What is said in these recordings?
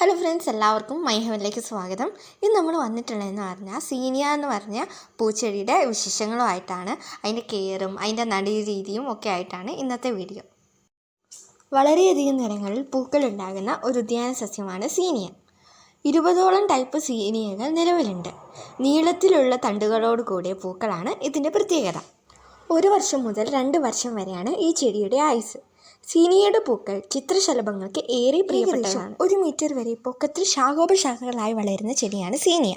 Hello friends എല്ലാവർക്കും my ഹെവനിലേക്ക് സ്വാഗതം. ഇന്ന് നമ്മൾ വന്നിട്ടുള്ളതെന്ന് പറഞ്ഞാൽ സീനിയ എന്ന് പറഞ്ഞ പൂച്ചെടിയുടെ വിശേഷങ്ങളുമായിട്ടാണ്. അതിന്റെ കെയറും അതിന്റെ നടീ രീതിയും ഒക്കെ ആയിട്ടാണ് ഇന്നത്തെ വീഡിയോ. വളരെയധികം നിറങ്ങളിൽ പൂക്കൾ ഉണ്ടാകുന്ന ഒരു ഉദ്യാന സസ്യമാണ് സീനിയ. ഇരുപതോളം ടൈപ്പ് സീനിയകൾ നിലവിലുണ്ട്. നീളത്തിലുള്ള തണ്ടുകളോട് കൂടിയ പൂക്കളാണ് ഇതിന്റെ പ്രത്യേകത. ഒരു വർഷം മുതൽ രണ്ട് വർഷം വരെയാണ് ഈ ചെടിയുടെ ആയുസ് സീനിയയുടെ പൂക്കൾ ചിത്രശലഭങ്ങൾക്ക് ഏറെ പ്രിയപ്പെട്ടതാണ്. ഒരു മീറ്റർ വരെ പൊക്കത്തിൽ ശാഖോപശാഖകളായി വളരുന്ന ചെടിയാണ് സീനിയ.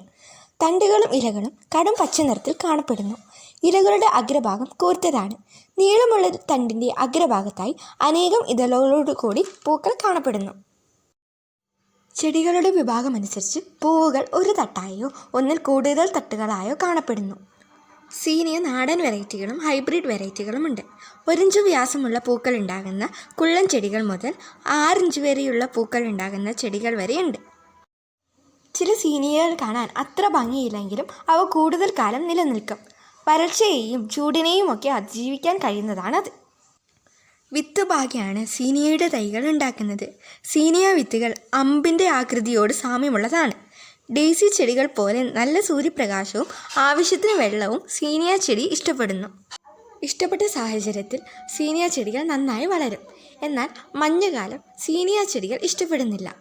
തണ്ടുകളും ഇലകളും കടും പച്ച നിറത്തിൽ കാണപ്പെടുന്നു. ഇലകളുടെ അഗ്രഭാഗം കൂർത്തതാണ്. നീളമുള്ള തണ്ടിന്റെ അഗ്രഭാഗത്തായി അനേകം ഇതളുകളോട് കൂടി പൂക്കൾ കാണപ്പെടുന്നു. ചെടികളുടെ വിഭാഗമനുസരിച്ച് പൂവുകൾ ഒരു തട്ടായോ ഒന്നിൽ കൂടുതൽ തട്ടുകളായോ കാണപ്പെടുന്നു. സീനിയ നാടൻ വെറൈറ്റികളും ഹൈബ്രിഡ് വെറൈറ്റികളും ഉണ്ട് ഒരിഞ്ച് വ്യാസമുള്ള പൂക്കൾ ഉണ്ടാകുന്ന കുള്ളൻ ചെടികൾ മുതൽ ആറിഞ്ച് വരെയുള്ള പൂക്കൾ ഉണ്ടാകുന്ന ചെടികൾ വരെയുണ്ട്. ചില സീനിയകൾ കാണാൻ അത്ര ഭംഗിയില്ലെങ്കിലും അവ കൂടുതൽ കാലം നിലനിൽക്കും. വരൾച്ചയെയും ചൂടിനെയും ഒക്കെ അതിജീവിക്കാൻ കഴിയുന്നതാണത്. വിത്ത് ഭാഗ്യമാണ് സീനിയയുടെ തൈകൾ ഉണ്ടാക്കുന്നത്. സീനിയ വിത്തുകൾ അമ്പിന്റെ ആകൃതിയോട് സാമ്യമുള്ളതാണ്. ഡെയ്സി ചെടികൾ പോലെ നല്ല സൂര്യപ്രകാശവും ആവശ്യത്തിന് വെള്ളവും സീനിയ ചെടി ഇഷ്ടപ്പെടുന്നു. ഇഷ്ടപ്പെട്ട സാഹചര്യത്തിൽ സീനിയ ചെടികൾ നന്നായി വളരും. എന്നാൽ മഞ്ഞുകാലം സീനിയ ചെടികൾ ഇഷ്ടപ്പെടുന്നില്ല.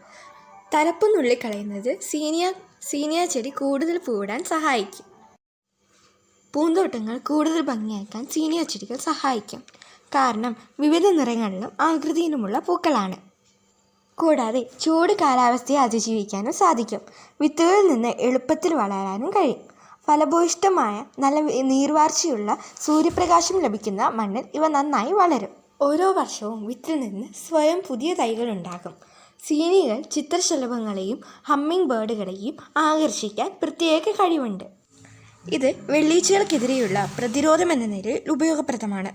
തലപ്പ് നുള്ളിക്കളയുന്നത് സീനിയ സീനിയ ചെടി കൂടുതൽ പൂവിടാൻ സഹായിക്കും. പൂന്തോട്ടങ്ങൾ കൂടുതൽ ഭംഗിയാക്കാൻ സീനിയ ചെടികൾ സഹായിക്കും. കാരണം വിവിധ നിറങ്ങളിലും ആകൃതിയിലുമുള്ള പൂക്കളാണ്. കൂടാതെ ചൂട് കാലാവസ്ഥയെ അതിജീവിക്കാനും സാധിക്കും. വിത്തുകളിൽ നിന്ന് എളുപ്പത്തിൽ വളരാനും കഴിയും. ഫലഭൂയിഷ്ടമായ നല്ല നീർവാർച്ചയുള്ള സൂര്യപ്രകാശം ലഭിക്കുന്ന മണ്ണിൽ ഇവ നന്നായി വളരും. ഓരോ വർഷവും വിത്തിൽ നിന്ന് സ്വയം പുതിയ തൈകൾ ഉണ്ടാകും സീനികൾ ചിത്രശലഭങ്ങളെയും ഹമ്മിങ് ബേർഡുകളെയും ആകർഷിക്കാൻ പ്രത്യേക കഴിവുണ്ട്. ഇത് വെള്ളീച്ചകൾക്കെതിരെയുള്ള പ്രതിരോധം എന്ന നിലയിൽ ഉപയോഗപ്രദമാണ്.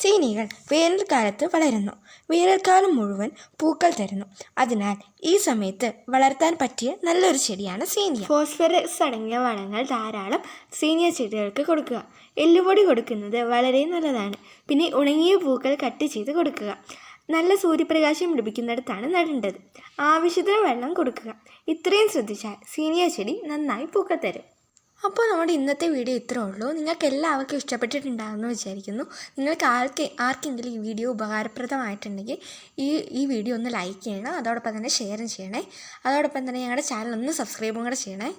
സീനികൾ വേനൽക്കാലത്ത് വളരുന്നു. വേനൽക്കാലം മുഴുവൻ പൂക്കൾ തരുന്നു. അതിനാൽ ഈ സമയത്ത് വളർത്താൻ പറ്റിയ നല്ലൊരു ചെടിയാണ് സീനിയ. ഫോസ്ഫറസ് അടങ്ങിയ വളങ്ങൾ ധാരാളം സീനിയ ചെടികൾക്ക് കൊടുക്കുക. എല്ലുപൊടി കൊടുക്കുന്നത് വളരെ നല്ലതാണ്. പിന്നെ ഉണങ്ങിയ പൂക്കൾ കട്ട് ചെയ്ത് കൊടുക്കുക. നല്ല സൂര്യപ്രകാശം ലഭിക്കുന്നിടത്താണ് നടേണ്ടത്. ആവശ്യത്തിന് വെള്ളം കൊടുക്കുക. ഇത്രയും ശ്രദ്ധിച്ചാൽ സീനിയ ചെടി നന്നായി പൂക്കൾ തരും. അപ്പോൾ നമ്മുടെ ഇന്നത്തെ വീഡിയോ ഇത്രേ ഉള്ളൂ. നിങ്ങൾക്ക് എല്ലാവർക്കും ഇഷ്ടപ്പെട്ടിട്ടുണ്ടാകുമെന്ന് വിചാരിക്കുന്നു. നിങ്ങൾക്ക് ആർക്ക് ആർക്കെങ്കിലും ഈ വീഡിയോ ഉപകാരപ്രദമായിട്ടുണ്ടെങ്കിൽ ഈ ഈ വീഡിയോ ഒന്ന് ലൈക്ക് ചെയ്യണം. അതോടൊപ്പം തന്നെ ഷെയറും ചെയ്യണേ. അതോടൊപ്പം തന്നെ ഞങ്ങളുടെ ചാനൽ ഒന്ന് സബ്സ്ക്രൈബും കൂടെ ചെയ്യണേ.